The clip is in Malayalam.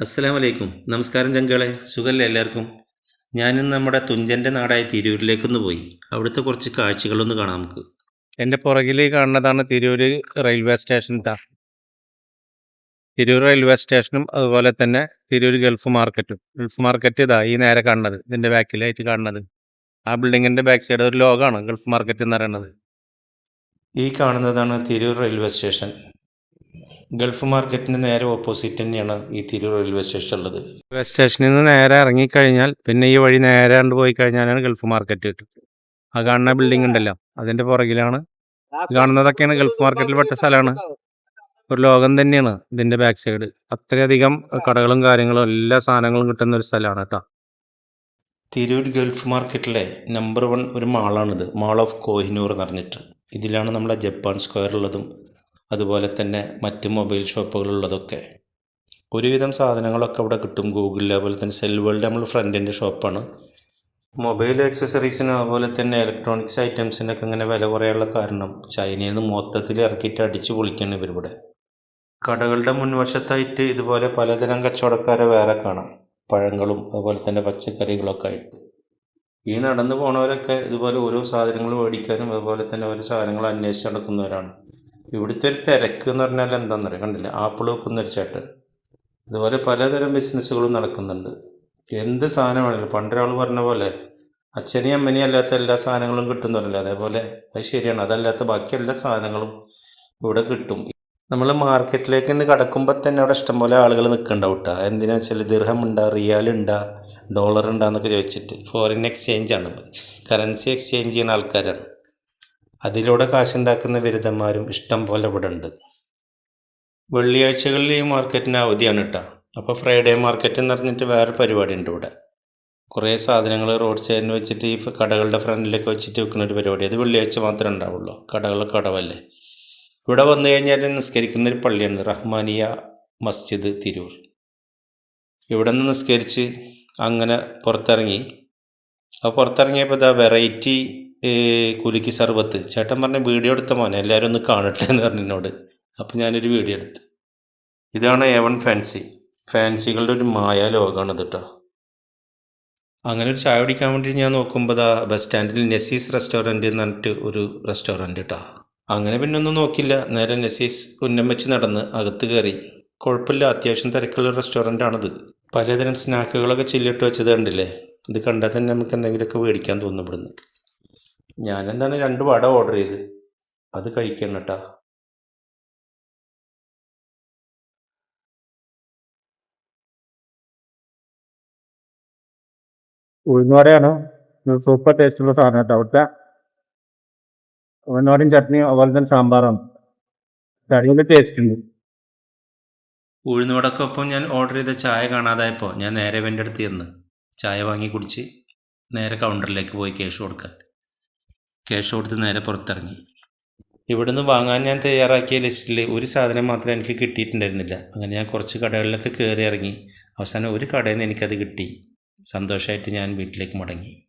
അസ്സലാം വലൈക്കും നമസ്കാരം ചങ്കളെ സുഖല്ലേ എല്ലാവർക്കും? ഞാനിന്ന് നമ്മുടെ തുഞ്ചന്റെ നാടായ തിരൂരിലേക്കൊന്ന് പോയി. അവിടുത്തെ കുറച്ച് കാഴ്ചകളൊന്ന് കാണാം നമുക്ക്. എന്റെ പുറകിൽ കാണുന്നതാണ് Tirur railway station. Tirur railway സ്റ്റേഷനും അതുപോലെ തന്നെ തിരൂർ ഗൾഫ് മാർക്കറ്റും. ഗൾഫ് മാർക്കറ്റ് ഇതാ ഈ നേരെ കാണുന്നത്. ഇതിന്റെ ബാക്കിലായിട്ട് കാണുന്നത്. ആ ബിൽഡിങ്ങിന്റെ ബാക്ക് സൈഡ് ഒരു ലോഗാണ് ഗൾഫ് മാർക്കറ്റ് എന്ന് പറയുന്നത്. ഈ കാണുന്നതാണ് തിരൂർ റെയിൽവേ സ്റ്റേഷൻ. ഗൾഫ് മാർക്കറ്റിന് നേരെ ഓപ്പോസിറ്റ് തന്നെയാണ് ഈ തിരൂർ റെയിൽവേ സ്റ്റേഷൻ ഉള്ളത്. റെയിൽവേ സ്റ്റേഷനിൽ നിന്ന് നേരെ ഇറങ്ങിക്കഴിഞ്ഞാൽ പിന്നെ ഈ വഴി നേരെ കണ്ട് പോയി കഴിഞ്ഞാലാണ് ഗൾഫ് മാർക്കറ്റ് കിട്ടും ആ കാണുന്ന ബിൽഡിംഗ് ഉണ്ടല്ലോ അതിന്റെ പുറകിലാണ്. കാണുന്നതൊക്കെയാണ് ഗൾഫ് മാർക്കറ്റിൽ പെട്ട സ്ഥലമാണ്. ഒരു ലോകം തന്നെയാണ് ഇതിന്റെ ബാക്ക് സൈഡ് അത്രയധികം കടകളും കാര്യങ്ങളും എല്ലാ സാധനങ്ങളും കിട്ടുന്ന ഒരു സ്ഥലമാണ് കേട്ടോ. തിരൂർ ഗൾഫ് മാർക്കറ്റിലെ നമ്പർ വൺ ഒരു മാളാണിത് മാൾ ഓഫ് കോഹിനൂർ എന്ന് പറഞ്ഞിട്ട്. ഇതിലാണ് നമ്മുടെ ജപ്പാൻ സ്ക്വയർ ഉള്ളതും അതുപോലെ തന്നെ മറ്റ് മൊബൈൽ ഷോപ്പുകളുള്ളതൊക്കെ. ഒരുവിധം സാധനങ്ങളൊക്കെ അവിടെ കിട്ടും. ഗൂഗിളിൽ അതുപോലെ തന്നെ സെൽ വേൾഡ് നമ്മൾ ഫ്രണ്ടിന്റെ ഷോപ്പാണ്. മൊബൈൽ ആക്സസറീസിനും അതുപോലെ തന്നെ ഇലക്ട്രോണിക്സ് ഐറ്റംസിനൊക്കെ ഇങ്ങനെ വില കുറയാനുള്ള കാരണം ചൈനയിൽ നിന്ന് മൊത്തത്തിൽ ഇറക്കിയിട്ട് അടിച്ചു പൊളിക്കണം ഇവരിവിടെ. കടകളുടെ മുൻവശത്തായിട്ട് ഇതുപോലെ പലതരം കച്ചവടക്കാരെ വേറെ കാണാം. പഴങ്ങളും അതുപോലെ തന്നെ പച്ചക്കറികളൊക്കെ ആയിട്ട്. ഈ നടന്നു പോണവരൊക്കെ ഇതുപോലെ ഓരോ സാധനങ്ങൾ മേടിക്കാനും അതുപോലെ തന്നെ ഓരോ സാധനങ്ങൾ അന്വേഷിച്ച് നടക്കുന്നവരാണ്. ഇവിടുത്തെ ഒരു തിരക്ക് എന്ന് പറഞ്ഞാൽ എന്താണെന്നറിയാം കണ്ടില്ല? ആപ്പിൾ വെക്കുന്നൊരു ചേട്ടൻ ഇതുപോലെ പലതരം ബിസിനസ്സുകളും നടക്കുന്നുണ്ട്. എന്ത് സാധനമാണെങ്കിലും പണ്ടൊരാൾ പറഞ്ഞ പോലെ അച്ഛനെയും അമ്മനെയും അല്ലാത്ത എല്ലാ സാധനങ്ങളും കിട്ടും പറഞ്ഞില്ല അതേപോലെ അത് ശരിയാണ്. അതല്ലാത്ത ബാക്കി എല്ലാ സാധനങ്ങളും ഇവിടെ കിട്ടും. നമ്മൾ മാർക്കറ്റിലേക്ക് കടക്കുമ്പോൾ തന്നെ അവിടെ ഇഷ്ടംപോലെ ആളുകൾ നിൽക്കുന്നുണ്ടാവും കേട്ടോ. എന്തിനാ വെച്ചാൽ ദീർഘം ഉണ്ടാ റിയാൽ ഉണ്ടാ ഡോളർ ഉണ്ടാന്നൊക്കെ ചോദിച്ചിട്ട്. ഫോറിൻ എക്സ്ചേഞ്ച് ആണ്. കറൻസി എക്സ്ചേഞ്ച് ചെയ്യുന്ന ആൾക്കാരാണ്. അതിലൂടെ കാശുണ്ടാക്കുന്ന ബിരുദന്മാരും ഇഷ്ടം പോലെ ഇവിടെ ഉണ്ട് വെള്ളിയാഴ്ചകളിൽ ഈ മാർക്കറ്റിന് അവധിയാണ് കേട്ടോ അപ്പോൾ ഫ്രൈഡേ മാർക്കറ്റ് എന്ന് പറഞ്ഞിട്ട് വേറെ പരിപാടി ഉണ്ട് ഇവിടെ. കുറേ സാധനങ്ങൾ റോഡ് സൈഡിന് വെച്ചിട്ട് ഈ കടകളുടെ ഫ്രണ്ടിലൊക്കെ വെച്ചിട്ട് വെക്കുന്ന ഒരു പരിപാടി. അത് വെള്ളിയാഴ്ച മാത്രമേ ഉണ്ടാവുള്ളൂ. കടകൾ കടവല്ലേ. ഇവിടെ വന്നു കഴിഞ്ഞാൽ നിസ്കരിക്കുന്ന ഒരു പള്ളിയാണ്. റഹ്മാനിയ മസ്ജിദ് തിരൂർ. ഇവിടെ നിന്ന് നിസ്കരിച്ച് അങ്ങനെ പുറത്തിറങ്ങി. അപ്പോൾ പുറത്തിറങ്ങിയപ്പോൾ ഇതാ വെറൈറ്റി കുലുക്കി സർബത്ത് ചേട്ടൻ പറഞ്ഞ വീഡിയോ എടുത്ത മോനെ എല്ലാവരും ഒന്ന് കാണട്ടെ എന്ന് പറഞ്ഞു എന്നോട്. അപ്പോൾ ഞാനൊരു വീഡിയോ എടുത്ത്. ഇതാണ് എവൺ വൺ ഫാൻസി ഫാൻസികളുടെ ഒരു മായ ലോകമാണ് കേട്ടോ അങ്ങനെ ഒരു ചായ കുടിക്കാൻ വേണ്ടി ഞാൻ നോക്കുമ്പോൾ ദാ ബസ് സ്റ്റാൻഡിൽ നെസീസ് റെസ്റ്റോറന്റ് എന്ന് പറഞ്ഞിട്ട് ഒരു റെസ്റ്റോറന്റ് കേട്ടോ അങ്ങനെ പിന്നെ ഒന്നും നോക്കില്ല. നേരെ നെസീസ് ഉന്നം വെച്ച് നടന്ന് അകത്ത് കയറി കുഴപ്പമില്ല അത്യാവശ്യം തിരക്കുള്ള റെസ്റ്റോറന്റ് ആണിത്. പലതരം സ്നാക്കുകളൊക്കെ ചില്ലിട്ട് വെച്ചത് കണ്ടില്ലേ? ഇത് കണ്ടാൽ തന്നെ നമുക്ക് എന്തെങ്കിലുമൊക്കെ മേടിക്കാൻ തോന്നുന്നു ഇവിടുന്ന്. ഞാനെന്താണ് രണ്ട് വട ഓർഡർ ചെയ്ത്? അത് കഴിക്കണം കേട്ടോ. ഉഴുന്നുവടയാണ് സൂപ്പർ ടേസ്റ്റുള്ള സാധനം കേട്ടോ. അവിടുത്തെ ഉഴുന്നുവടയും ചട്നിയും അതുപോലെ തന്നെ സാമ്പാറാണ് കഴിയുന്ന ടേസ്റ്റ് ഉണ്ട്. ഉഴുന്നുവടക്കൊപ്പം ഞാൻ ഓർഡർ ചെയ്ത ചായ കാണാതായപ്പോൾ ഞാൻ നേരെ ഇവന്റെ അടുത്ത് ചെന്ന് ചായ വാങ്ങി കുടിച്ച് നേരെ കൗണ്ടറിലേക്ക് പോയി ക്യാഷ് കൊടുക്കാൻ. ക്യാഷ് കൊടുത്ത് നേരെ പുറത്തിറങ്ങി. ഇവിടുന്ന് വാങ്ങാൻ ഞാൻ തയ്യാറാക്കിയ ലിസ്റ്റിൽ ഒരു സാധനം മാത്രമേ എനിക്ക് കിട്ടിയിട്ടുണ്ടായിരുന്നില്ല. അങ്ങനെ ഞാൻ കുറച്ച് കടകളിലൊക്കെ കയറി ഇറങ്ങി. അവസാനം ഒരു കടയിൽ നിന്ന് എനിക്കത് കിട്ടി. സന്തോഷമായിട്ട് ഞാൻ വീട്ടിലേക്ക് മടങ്ങി.